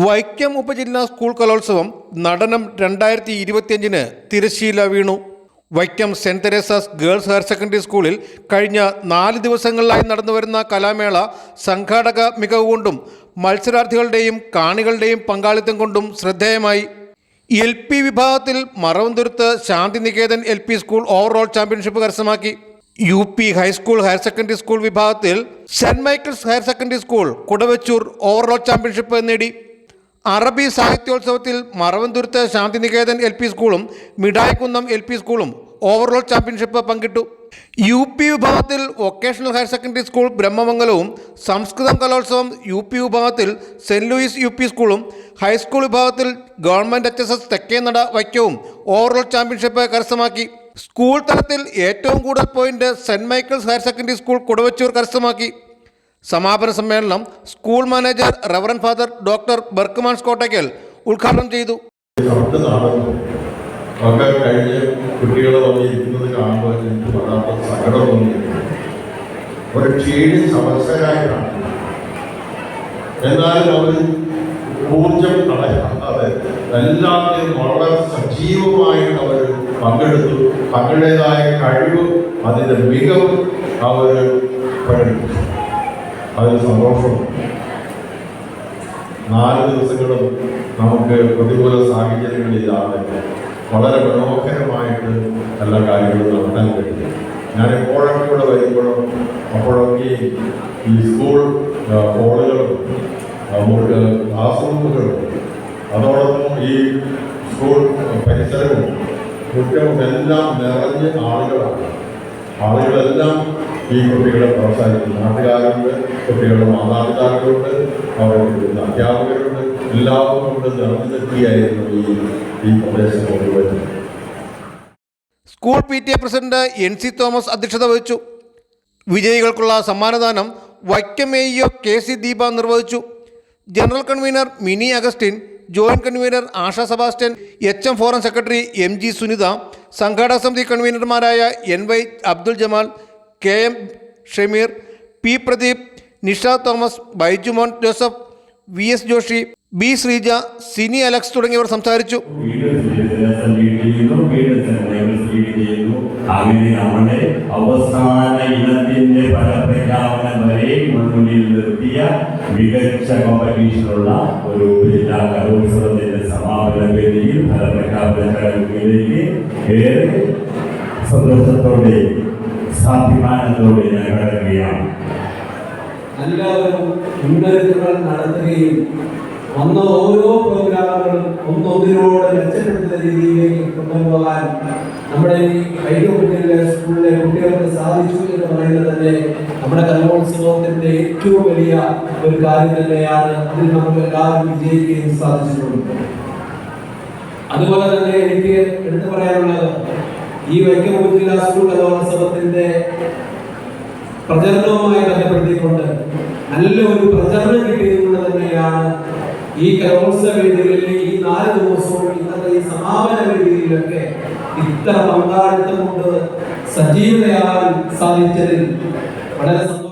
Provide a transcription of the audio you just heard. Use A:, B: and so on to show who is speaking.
A: വൈക്കം ഉപജില്ലാ സ്കൂൾ കലോത്സവം നടനം രണ്ടായിരത്തി ഇരുപത്തിയഞ്ചിന് തിരശ്ശീല വീണു. Vaikom saint Teresa's girls higher secondary സ്കൂളിൽ കഴിഞ്ഞ നാല് ദിവസങ്ങളിലായി നടന്നുവരുന്ന കലാമേള സംഘാടക മികവ് കൊണ്ടും മത്സരാർത്ഥികളുടെയും കാണികളുടെയും പങ്കാളിത്തം കൊണ്ടും ശ്രദ്ധേയമായി. എൽ പി വിഭാഗത്തിൽ Maravanthuruthu Shantiniketan L P school overall championship കരസ്ഥമാക്കി. U P high school higher secondary school വിഭാഗത്തിൽ saint Michael's higher secondary school Kudavechoor overall championship നേടി. അറബി സാഹിത്യോത്സവത്തിൽ മറവന്തുരുത്ത് ശാന്തിനികേതൻ എൽ പി സ്കൂളും മിഠായിക്കുന്നം എൽ പി സ്കൂളും ഓവറോൾ ചാമ്പ്യൻഷിപ്പ് പങ്കിട്ടു. യു പി വിഭാഗത്തിൽ വൊക്കേഷണൽ ഹയർ സെക്കൻഡറി സ്കൂൾ ബ്രഹ്മമംഗലവും സംസ്കൃതം കലോത്സവം യു പി വിഭാഗത്തിൽ സെന്റ് ലൂയിസ് യു പി സ്കൂളും ഹൈസ്കൂൾ വിഭാഗത്തിൽ government H S S Thekkenada വൈക്കവും overall championship കരസ്ഥമാക്കി. സ്കൂൾ തലത്തിൽ ഏറ്റവും കൂടുതൽ point saint Michael's higher secondary school Kudavechoor കരസ്ഥമാക്കി. സമാപന സമ്മേളനം school manager reverend father doctor Berchmans Kottackal ഉദ്ഘാടനം ചെയ്തു.
B: ഒക്കെ കഴിഞ്ഞ് കുട്ടികളെ വന്നിരിക്കുന്നത് കാണുമ്പോൾ എനിക്ക് വല്ലാത്ത സങ്കടം തോന്നിയിരുന്നു ഒരു ക്ഷീണി സമസ്യരായി കാണുന്നു. എന്നാലും അവർ ഊർജം കളയാതെ എല്ലാത്തിനും വളരെ സജീവമായിട്ട് അവർ പങ്കെടുത്തു. തങ്ങളുടേതായ കഴിവ് അതിന്റെ മികവ് അവർ പ്രകടിപ്പിച്ചു. അതിൽ സന്തോഷം. നാല് ദിവസങ്ങളും നമുക്ക് പ്രതികൂല സാഹചര്യങ്ങളില്ലാതെ വളരെ മനോഹരമായിട്ട് എല്ലാ കാര്യങ്ങളും നടത്താൻ കഴിയും ഞാൻ എപ്പോഴൊക്കെ ഇവിടെ വരുമ്പോഴും അപ്പോഴൊക്കെ ഈ സ്കൂൾ ഹോളുകളും ക്ലാസ് റൂമുകളും അതോടൊപ്പം ഈ സ്കൂൾ പരിസരവും കുറ്റവും എല്ലാം നിറഞ്ഞ് ആളുകളാണ്. ആളുകളെല്ലാം ഈ കുട്ടികളെ പ്രോത്സാഹിപ്പിക്കുന്നു. നാട്ടുകാരുണ്ട് കുട്ടികളുടെ മാതാപിതാക്കളുണ്ട് അവരുടെ അധ്യാപകരുണ്ട് എല്ലാവരും കൊണ്ട് ഈ ഈ പ്രദേശം മുഴുവൻ
A: school P T A president N C Thomas അധ്യക്ഷത വഹിച്ചു. വിജയികൾക്കുള്ള സമ്മാനദാനം Vaikom A E K C Deepa നിർവഹിച്ചു. General convener Mini Augustine joint convener Asha Sebastian H M forum secretary M G Sunitha സംഘാടക സമിതി കൺവീനർമാരായ N Y Abdul Jamal K M Shameer P Pradeep Nisha Thomas Baijumon Joseph V S Joshi B Sreeja Sini Alex തുടങ്ങിയവർ സംസാരിച്ചു.
C: അങ്ങനെ അവസാന ഇനത്തിന്റെ ഫലപ്രഖ്യാപനം വരെ മുൻമുന്നിൽ നിർത്തിയ മികച്ച കോമ്പറ്റീഷനുള്ള ഒരു ജില്ലാ കലോത്സവത്തിന്റെ സമാപന വേദിയിൽ ഫലപ്രഖ്യാപന ചടങ്ങിലേക്ക് ഏറെ സന്തോഷത്തോടെ സാഭിമാനത്തോടെ ഞാൻ കടക്കുകയാണ്.
D: എല്ലാവരും മുന്നൊരുക്കങ്ങൾ നടത്തുകയും വന്ന ഓരോ പ്രോഗ്രാമുകളും ഒന്നൊന്നിനോട് മെച്ചപ്പെടുത്തുന്ന രീതിയിലേക്ക് കൊണ്ടുപോകാൻ നമ്മുടെ ഈ വൈദ്യുതിയിലെ സ്കൂളിലെ കുട്ടികൾക്ക് സാധിച്ചു എന്ന് പറയുന്നത് തന്നെ നമ്മുടെ കലോത്സവത്തിന്റെ ഏറ്റവും വലിയ ഒരു കാര്യം തന്നെയാണ്. അതിൽ നമുക്ക് എല്ലാവരും വിജയിക്കുകയും സാധിച്ചിട്ടുണ്ട്. അതുപോലെ തന്നെ എനിക്ക് എടുത്തു പറയാനുള്ളത് ഈ വൈക്കം ഉപജില്ലാ സ്കൂൾ കലോത്സവത്തിന്റെ പ്രചരണവുമായി ബന്ധപ്പെടുത്തിക്കൊണ്ട് നല്ലൊരു പ്രചരണം കിട്ടിയതുകൊണ്ട് തന്നെയാണ് ഈ കലോത്സവ വേദികളിലെ ഈ നാല് ദിവസവും ഇന്നത്തെ ഈ സമാപന വേദിയിലൊക്കെ ഇത്ര പങ്കാളിത്തം കൊണ്ട് സജീവതയാകാൻ സാധിച്ചതിൽ വളരെ സന്തോഷം.